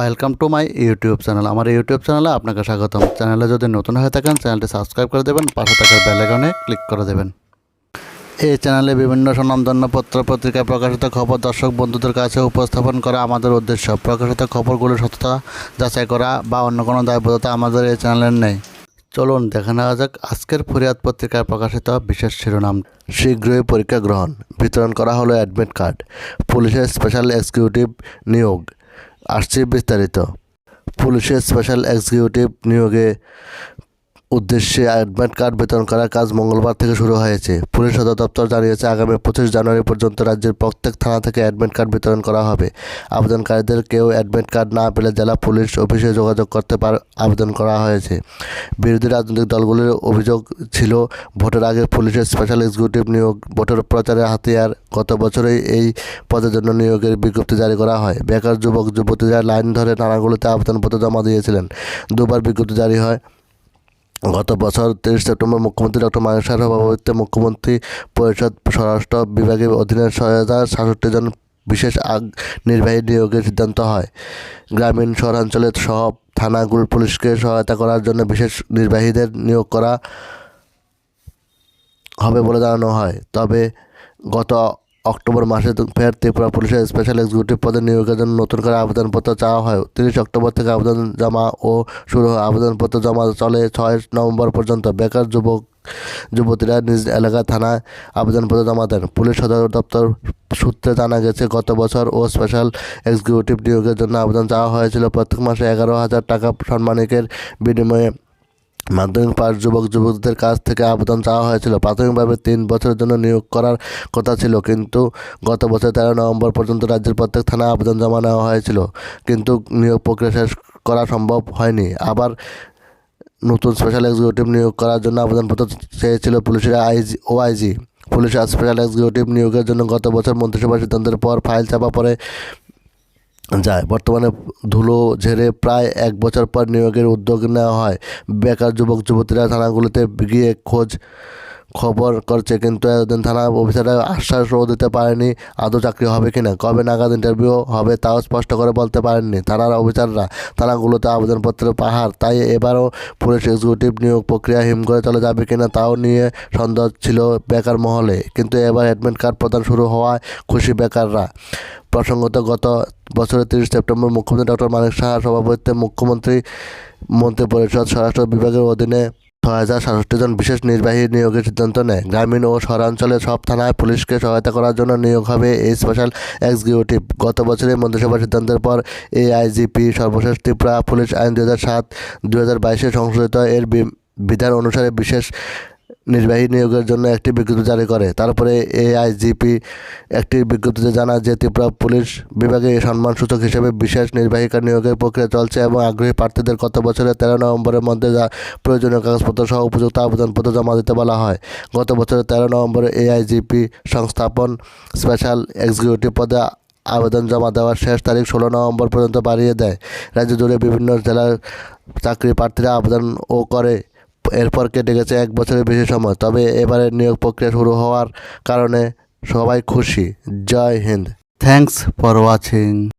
Welcome to my YouTube channel আমার YouTube চ্যানেলে আপনাকে স্বাগতম। চ্যানেলে যদি নতুন হয়ে থাকেন চ্যানেলটি সাবস্ক্রাইব করে দেবেন, পাশে থাকার বেলাইকনে ক্লিক করে দেবেন। এই চ্যানেলে বিভিন্ন স্বনামধন্য পত্র, পত্রিকায় প্রকাশিত খবর, দর্শক, বন্ধুদের কাছে উপস্থাপন করা আমাদের উদ্দেশ্য। প্রকাশিত খবরগুলোর সত্যতা যাচাই করা বা অন্য কোনো দায়বদ্ধতা আমাদের এই চ্যানেলের নেই। চলুন দেখে নেওয়া যাক আজকের ফরিয়াদ পত্রিকায় প্রকাশিত বিশেষ শিরোনাম। শীঘ্রই পরীক্ষা গ্রহণ। বিতরণ করা হলো অ্যাডমিট কার্ড পুলিশের স্পেশাল এক্সিকিউটিভ নিয়োগ। আসছে বিস্তারিত। পুলিশের স্পেশাল এক্সিকিউটিভ নিয়োগে উদ্দেশ্যে অ্যাডমিট কার্ড বিতরণ করার কাজ মঙ্গলবার থেকে শুরু হয়েছে। পুলিশ সদর দপ্তর জানিয়েছে, আগামী পঁচিশ জানুয়ারি পর্যন্ত রাজ্যের প্রত্যেক থানা থেকে অ্যাডমিট কার্ড বিতরণ করা হবে। আবেদনকারীদের কেউ অ্যাডমিট কার্ড না পেলে জেলা পুলিশ অফিসে যোগাযোগ করতে পার আবেদন করা হয়েছে। বিরোধী রাজনৈতিক দলগুলির অভিযোগ ছিল, ভোটের আগে পুলিশের স্পেশাল এক্সিকিউটিভ নিয়োগ, ভোটের প্রচারে হাতিয়ার, গত বছরেই এই পদের জন্য নিয়োগের বিজ্ঞপ্তি জারি করা হয়। বেকার যুবক, যুবতীরা লাইন ধরে থানাগুলিতে আবেদনপত্র জমা দিয়েছিলেন। দুবার বিজ্ঞপ্তি জারি হয়। গত বছর তেইশ সেপ্টেম্বর মুখ্যমন্ত্রী ডক্টর মানিক সাহার সভাপতিত্বে মুখ্যমন্ত্রী পরিষদ স্বরাষ্ট্র বিভাগের অধীনে ছয় হাজার সাতষট্টি জন বিশেষ আগ নির্বাহী নিয়োগের সিদ্ধান্ত হয়। গ্রামীণ শহরাঞ্চলের সব থানাগুলো পুলিশকে সহায়তা করার জন্য বিশেষ নির্বাহীদের নিয়োগ করা হবে বলে জানানো হয়। তবে গত অক্টোবর মাসে ফের ত্রিপুরা পুলিশের স্পেশাল এক্সিকিউটিভ পদে নিয়োগের জন্য নতুন করে আবেদনপত্র চাওয়া হয়। তিরিশ অক্টোবর থেকে আবেদন জমা ও শুরু হয়। আবেদনপত্র জমা চলে ছয় নভেম্বর পর্যন্ত। বেকার যুবক, যুবতীরা নিজ এলাকা থানায় আবেদনপত্র জমা দেন। পুলিশ সদর দপ্তর সূত্রে জানা গেছে, গত বছর ও স্পেশাল এক্সিকিউটিভ নিয়োগের জন্য আবেদন চাওয়া হয়েছিল। প্রত্যেক মাসে এগারো হাজার টাকা সম্মানিকের বিনিময়ে মাধ্যমিক পাশ যুবক, যুবতীদের কাছ থেকে আবেদন চাওয়া হয়েছিল। প্রাথমিকভাবে তিন বছরের জন্য নিয়োগ করার কথা ছিল, কিন্তু গত বছর তেরো নভেম্বর পর্যন্ত রাজ্যের প্রত্যেক থানায় আবেদন জমা নেওয়া হয়েছিল, কিন্তু নিয়োগ প্রক্রিয়া শেষ করা সম্ভব হয়নি। আবার নতুন স্পেশাল এক্সিকিউটিভ নিয়োগ করার জন্য আবেদনপত্র চেয়েছিল পুলিশের আইজি, ওআইজি। পুলিশের স্পেশাল এক্সিকিউটিভ নিয়োগের জন্য গত বছর মন্ত্রিসভার সিদ্ধান্তের পর ফাইল চাপা পড়ে যায়। বর্তমানে ধুলো ঝেড়ে প্রায় এক বছর পর নিয়োগের উদ্যোগ নেওয়া হয়। বেকার যুবক, যুবতীরা থানাগুলোতে গিয়ে খোঁজ খবর করছে, কিন্তু এতদিন থানা অফিসাররা আশ্বাসও দিতে পারেনি আদৌ চাকরি হবে কিনা, কবে নাগাদ ইন্টারভিউ হবে তাও স্পষ্ট করে বলতে পারেননি থানার অফিসাররা। থানাগুলোতে আবেদনপত্রের পাহাড়, তাই এবারও পুলিশ এক্সিকিউটিভ নিয়োগ প্রক্রিয়া হিম করে চলে যাবে কিনা তাও নিয়ে সন্দেহ ছিল বেকার মহলে, কিন্তু এবার অ্যাডমিট কার্ড প্রদান শুরু হওয়ায় খুশি বেকাররা। প্রসঙ্গত, গত বছরের তিরিশ সেপ্টেম্বর মুখ্যমন্ত্রী ডক্টর মানিক সাহার সভাপতিত্বে মুখ্যমন্ত্রী মন্ত্রী পরিষদ স্বরাষ্ট্র বিভাগের অধীনে ছয় হাজার সাতষট্টি জন বিশেষ নির্বাহী নিয়োগের সিদ্ধান্ত নেয়। গ্রামীণ ও শহরাঞ্চলের সব থানায় পুলিশকে সহায়তা করার জন্য নিয়োগ হবে এই স্পেশাল এক্সিকিউটিভ। গত বছরের মন্ত্রিসভার সিদ্ধান্তের পর এআইজিপি, সর্বশেষ ত্রিপুরা পুলিশ আইন দু হাজার সাত দু হাজার বাইশে সংশোধিত এর বিধান অনুসারে বিশেষ নির্বাহী নিয়োগের জন্য একটি বিজ্ঞপ্তি জারি করে। তারপরে এআইজিপি একটি বিজ্ঞপ্তিতে জানায় যে, ত্রিপুরা পুলিশ বিভাগে সম্মানসূচক হিসেবে বিশেষ নির্বাহিকা নিয়োগের প্রক্রিয়া চলছে এবং আগ্রহী প্রার্থীদের গত বছরের তেরো নভেম্বরের মধ্যে যা প্রয়োজনীয় কাগজপত্র সহ উপযুক্ত আবেদনপত্র জমা দিতে বলা হয়। গত বছরের তেরো নভেম্বরে এআইজিপি সংস্থাপন স্পেশাল এক্সিকিউটিভ পদে আবেদন জমা দেওয়ার শেষ তারিখ ষোলো নভেম্বর পর্যন্ত বাড়িয়ে দেয়। রাজ্য জুড়ে বিভিন্ন জেলার চাকরি প্রার্থীরা আবেদন ও করে। এরপর কেটে গেছে এক বছরের বেশি সময়। তবে এবারে নিয়োগ প্রক্রিয়া শুরু হওয়ার কারণে সবাই খুশি। জয় হিন্দ। Thanks for watching